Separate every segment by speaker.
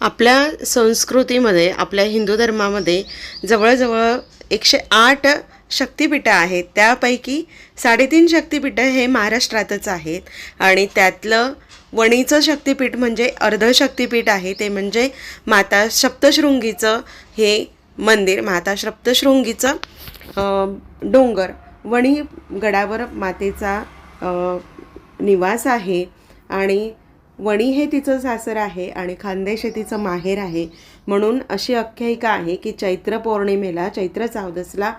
Speaker 1: आपल्या संस्कृतीमध्ये आपल्या हिंदू धर्मामध्ये जवळजवळ एकशे आठ शक्तिपीठं आहेत. त्यापैकी साडेतीन शक्तिपीठं हे महाराष्ट्रातच आहेत. आणि त्यातलं वणीचं शक्तिपीठ म्हणजे अर्ध शक्तिपीठ आहे. ते म्हणजे माता सप्तशृंगीचं हे मंदिर माता सप्तशृंगीचं डोंगर. वणी गडावर मातेचा निवास आहे. आणि वणी हे तिचं सासर आहे आणि खानदेश हे तिचं माहेर आहे. म्हणून अशी आख्यायिका आहे की चैत्र पौर्णिमेला चैत्र चौदसला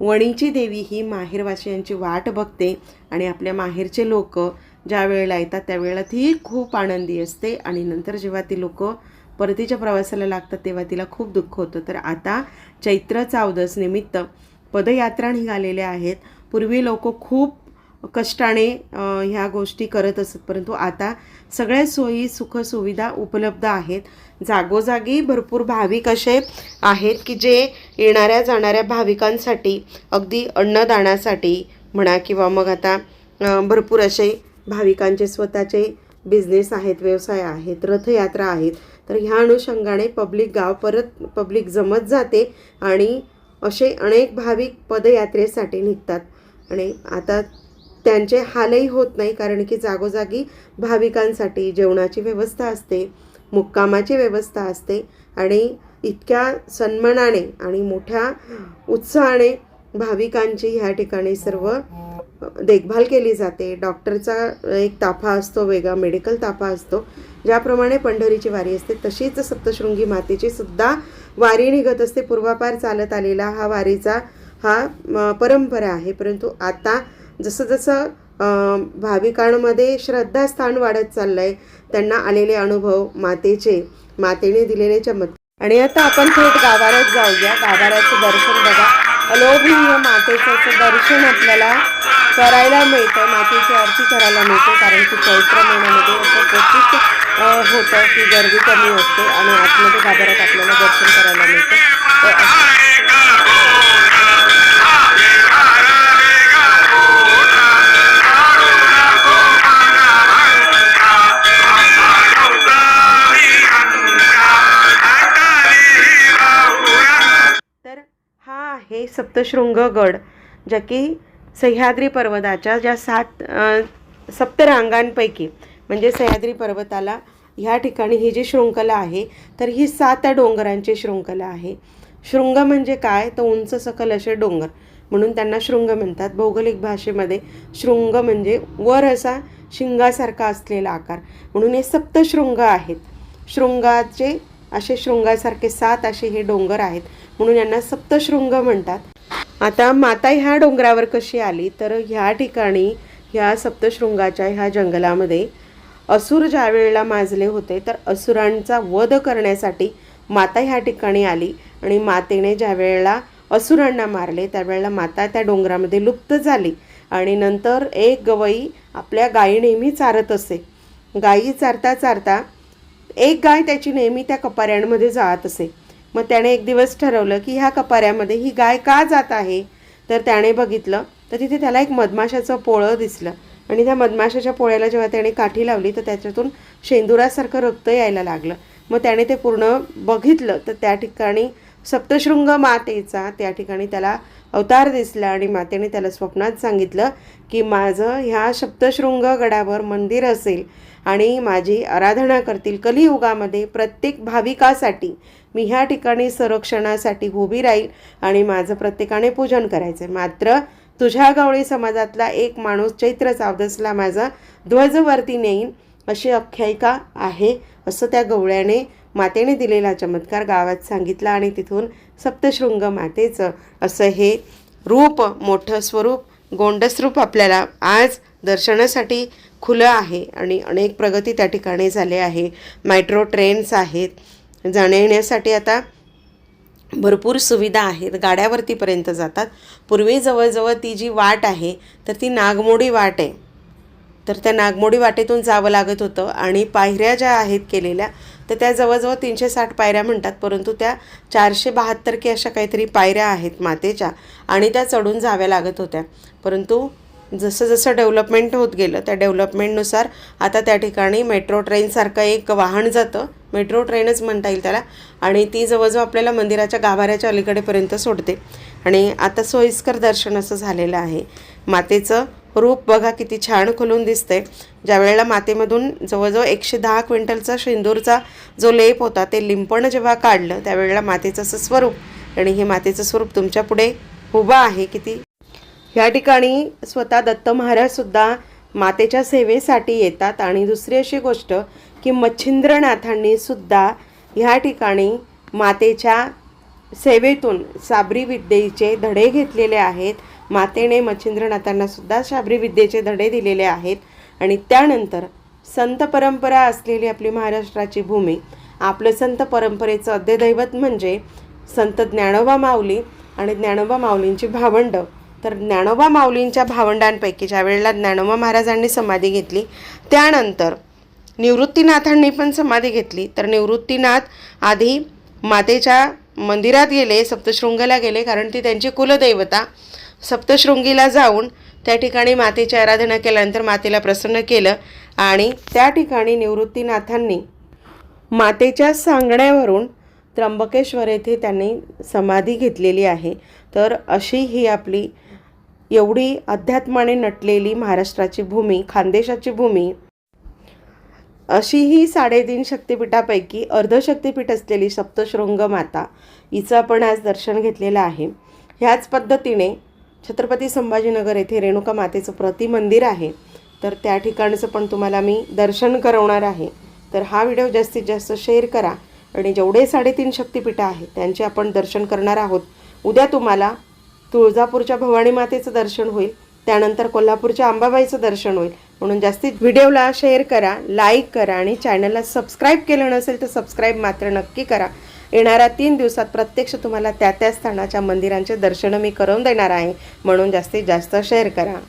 Speaker 1: वणीची देवी ही माहेरवासियांची वाट बघते आणि आपल्या माहेरचे लोक ज्या वेळेला येतात त्यावेळेला ती खूप आनंदी असते आणि नंतर जेव्हा ती लोक परतीच्या प्रवासाला लागतात तेव्हा तिला खूप दुःख होतं. तर आता चैत्र चावदस निमित्त पदयात्रा निघालेल्या आहेत. पूर्वी लोक खूप कष्टाने ह्या गोष्टी करत असत. परंतु आता सगळ्या सोयी सुखसुविधा उपलब्ध आहेत. जागोजागी भरपूर भाविक असे आहेत की जे येणाऱ्या जाणाऱ्या भाविकांसाठी अगदी अन्नदानासाठी म्हणा किंवा मग आता भरपूर असे भाविकांचे स्वतःचे बिझनेस आहेत व्यवसाय आहेत रथयात्रा आहेत. तर ह्या अनुषंगाने पब्लिक गाव परत पब्लिक जमत जाते आणि असे अनेक भाविक पदयात्रेसाठी निघतात. आणि आता त्यांचे हालही होत नाही कारण की जागोजागी भाविकांसाठी जेवणाची व्यवस्था असते मुक्कामाची व्यवस्था असते आणि इतक्या सन्मानाने आणि मोठ्या उत्साहाने भाविकांची ह्या ठिकाणी सर्व देखभाल केली जाते. डॉक्टरचा एक ताफा असतो वेगळा मेडिकल ताफा असतो ज्याप्रमाणे पंढरीची वारी असते तशीच सप्तशृंगी मातेची सुद्धा वारी निघत असते. पूर्वापार चालत आलेला हा वारीचा हा परंपरा आहे. परंतु आता जसं जसं अं, भाविकांमध्ये श्रद्धास्थान वाढत चाललं आहे त्यांना आलेले अनुभव मातेचे मातेने दिलेले चमत्कार आणि आता आपण थेट गाभाऱ्यात जाऊया. गाभाऱ्याचं दर्शन बघा. अलोभनीय मातेचं दर्शन आपल्याला करायला मिळतं. मातेची आरती करायला मिळते. कारण की चैत्र महिन्यामध्ये असं क्वचित होतं की गर्दी कमी असते आणि आतमध्ये गाभाऱ्यात आपल्याला दर्शन करायला मिळतं. तर सप्तशृंग गड ज्या की सह्याद्री पर्वताच्या ज्या सात सप्तरांगांपैकी म्हणजे सह्याद्री पर्वताला ह्या ठिकाणी ही जी शृंखला आहे तर ही सात डोंगरांची शृंखला आहे. शृंग म्हणजे काय? तर उंच सकल असे डोंगर. म्हणून त्यांना शृंग म्हणतात. भौगोलिक भाषेमध्ये शृंग म्हणजे वर असा शिंगासारखा असलेला आकार. म्हणून हे सप्तशृंग आहेत. शृंगाचे असे शृंगासारखे सात असे हे डोंगर आहेत. म्हणून यांना सप्तशृंग म्हणतात. आता माता ह्या डोंगरावर कशी आली? तर ह्या ठिकाणी ह्या सप्तशृंगाच्या ह्या जंगलामध्ये असुर ज्या वेळेला माजले होते तर असुरांचा वध करण्यासाठी माता ह्या ठिकाणी आली. आणि मातेने ज्या वेळेला असुरांना मारले त्यावेळेला माता त्या डोंगरामध्ये लुप्त झाली. आणि नंतर एक गवई आपल्या गायी नेहमी चारत असे. गायी चारता चारता एक गाय त्याची नेहमी त्या कपाऱ्यांमध्ये जात असे. मग त्याने एक दिवस ठरवलं की ह्या कपाऱ्यामध्ये ही गाय का जात आहे? तर त्याने बघितलं तर तिथे त्याला एक मधमाशाचं पोळं दिसलं. आणि त्या मधमाशाच्या पोळ्याला जेव्हा त्याने काठी लावली तर त्याच्यातून शेंदुरासारखं रक्त यायला लागलं. मग त्याने ते पूर्ण बघितलं तर त्या ठिकाणी सप्तशृंग मातेचा त्या ठिकाणी त्याला अवतार दिसला आणि मातेने त्याला स्वप्नात सांगितलं की माझं ह्या सप्तशृंग गडावर मंदिर असेल आणि माझी आराधना करतील कलियुगामध्ये प्रत्येक भाविकासाठी. मी ह्या ठिकाणी संरक्षणासाठी उभी राहील आणि माझं प्रत्येकाने पूजन करायचं मात्र तुझ्या गवळी समाजातला एक माणूस चैत्र चावदसला माझा ध्वजवरती नेईन अशी आख्यायिका आहे असं त्या गवळ्याने मातेने दिलेला चमत्कार गावात सांगितला आणि तिथून सप्तशृंग मातेचं असं हे रूप मोठं स्वरूप गोंडस्वरूप आपल्याला आज दर्शनासाठी खुलं आहे आणि अनेक प्रगती त्या ठिकाणी झाले आहे. मेट्रो ट्रेन्स आहेत. जाण्या येण्यासाठी आता भरपूर सुविधा आहेत. गाड्यावरतीपर्यंत जातात. पूर्वी जवळजवळ ती जी वाट आहे तर ती नागमोडी वाट आहे. तर त्या नागमोडी वाटेतून जावं लागत होतं आणि पायऱ्या ज्या आहेत केलेल्या तर त्या जवळजवळ तीनशे साठ पायऱ्या म्हणतात परंतु त्या चारशे बहात्तर की अशा काहीतरी पायऱ्या आहेत मातेच्या आणि त्या चढून जाव्या लागत होत्या. परंतु जसं जसं डेव्हलपमेंट होत गेलं त्या डेव्हलपमेंटनुसार आता त्या ठिकाणी मेट्रो ट्रेनसारखं एक वाहन जातं. मेट्रो ट्रेनच म्हणता येईल त्याला आणि ती जवळजवळ आपल्याला मंदिराच्या गाभाऱ्याच्या अलीकडेपर्यंत सोडते. आणि आता सोयीस्कर दर्शन असं झालेलं आहे. मातेचं रूप बघा किती छान खुलून दिसते ज्या वेळेला मातेमधून जवळजवळ एकशे दहा क्विंटलचा शेंदूरचा जो लेप होता ते लिंपण जेव्हा काढलं त्यावेळेला मातेचं असं स्वरूप आणि हे मातेचं स्वरूप तुमच्यापुढे उभं आहे किती. ह्या ठिकाणी स्वतः दत्त महाराजसुद्धा मातेच्या सेवेसाठी येतात. आणि दुसरी अशी गोष्ट की मच्छिंद्रनाथांनी सुद्धा ह्या ठिकाणी मातेच्या सेवेतून साबरी विद्येचे धडे घेतलेले आहेत. मातेने मच्छिंद्रनाथांना सुद्धा शाबरी विद्येचे धडे दिलेले आहेत. आणि त्यानंतर संत परंपरा असलेली आपली महाराष्ट्राची भूमी आपलं संत परंपरेचं अध्यदैवत म्हणजे संत ज्ञानोबा माऊली आणि ज्ञानोबा माऊलींची भावंडं. तर ज्ञानोबा माऊलींच्या भावंडांपैकी ज्या वेळेला ज्ञानोबा महाराजांनी समाधी घेतली त्यानंतर निवृत्तीनाथांनी पण समाधी घेतली. तर निवृत्तीनाथ आधी मातेच्या मंदिरात गेले सप्तशृंगला गेले कारण ती त्यांची कुलदैवता. सप्तशृंगीला जाऊन त्या ठिकाणी मातेची आराधना केल्यानंतर मातेला प्रसन्न केलं आणि त्या ठिकाणी निवृत्तीनाथांनी मातेच्या सांगण्यावरून त्र्यंबकेश्वर येथे त्यांनी समाधी घेतलेली आहे. तर अशी ही आपली एवढी अध्यात्माने नटलेली महाराष्ट्राची भूमी खानदेशाची भूमी अशी ही साडेतीन शक्तिपीठापैकी अर्धशक्तिपीठ असलेली सप्तशृंग माता हिचं आपण आज दर्शन घेतलेलं आहे. ह्याच पद्धतीने छत्रपती संभाजीनगर येथे रेणुका मातेचं प्रतिमंदिर आहे. तर त्या ठिकाणचं पण तुम्हाला मी दर्शन करवणार आहे. तर हा व्हिडिओ जास्तीत जास्त शेअर करा आणि जेवढे साडेतीन शक्तिपीठं आहेत त्यांचे आपण दर्शन करणार आहोत. उद्या तुम्हाला तुळजापूरच्या भवानी मातेचं दर्शन होईल. त्यानंतर कोल्हापूरच्या अंबाबाईचं दर्शन होईल. म्हणून जास्तीत व्हिडिओला शेअर करा लाईक करा आणि चॅनलला सबस्क्राईब केलं नसेल तर सबस्क्राईब मात्र नक्की करा. येणाऱ्या तीन दिवसात प्रत्यक्ष तुम्हाला त्या त्या स्थानाच्या मंदिरांचे दर्शनं मी करून देणार आहे. म्हणून जास्तीत जास्त शेअर करा.